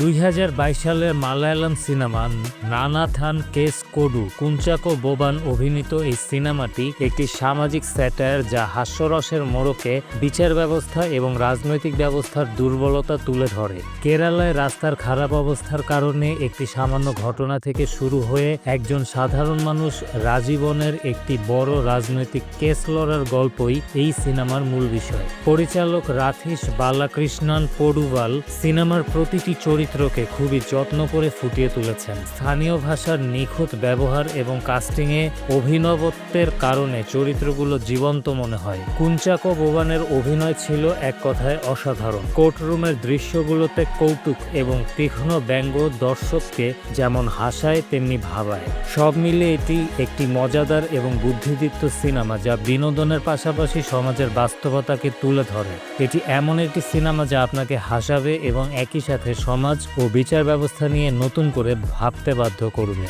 দুই হাজার বাইশ সালের মালায়ালাম সিনেমা নানাথান কেস কোডু কুঞ্চাকো বোবান অভিনীত এই সিনেমাটি একটি সামাজিক স্যাটায়ার যা হাস্যরসের মোড়কে বিচার ব্যবস্থা এবং রাজনৈতিক ব্যবস্থার দুর্বলতা তুলে ধরে। কেরালায় রাস্তার খারাপ অবস্থার কারণে একটি সামান্য ঘটনা থেকে শুরু হয়ে একজন সাধারণ মানুষ রাজীবনের একটি বড় রাজনৈতিক কেস লড়ার গল্পই এই সিনেমার মূল বিষয়। পরিচালক রাথিস বালাকৃষ্ণন পডুভাল সিনেমার প্রতিটি চরিত্রকে খুবই যত্ন করে ফুটিয়ে তুলেছেন। স্থানীয় ভাষার নিখুঁত ব্যবহার এবং কাস্টিংয়ে অভিনবত্বের কারণে চরিত্রগুলো জীবন্ত মনে হয়। কুঞ্চাকো বোবানের অভিনয় ছিল এক কথায় অসাধারণ। কোর্টরুমের দৃশ্যগুলোতে কৌতুক এবং তীক্ষ্ণ ব্যঙ্গ দর্শককে যেমন হাসায়, তেমনি ভাবায়। সব মিলে এটি একটি মজাদার এবং বুদ্ধিদীপ্ত সিনেমা যা বিনোদনের পাশাপাশি সমাজের বাস্তবতাকে তুলে ধরে। এটি এমন একটি সিনেমা যা আপনাকে হাসাবে এবং একই সাথে সমাজ ও বিচার ব্যবস্থা নিয়ে নতুন করে ভাবতে বাধ্য করবে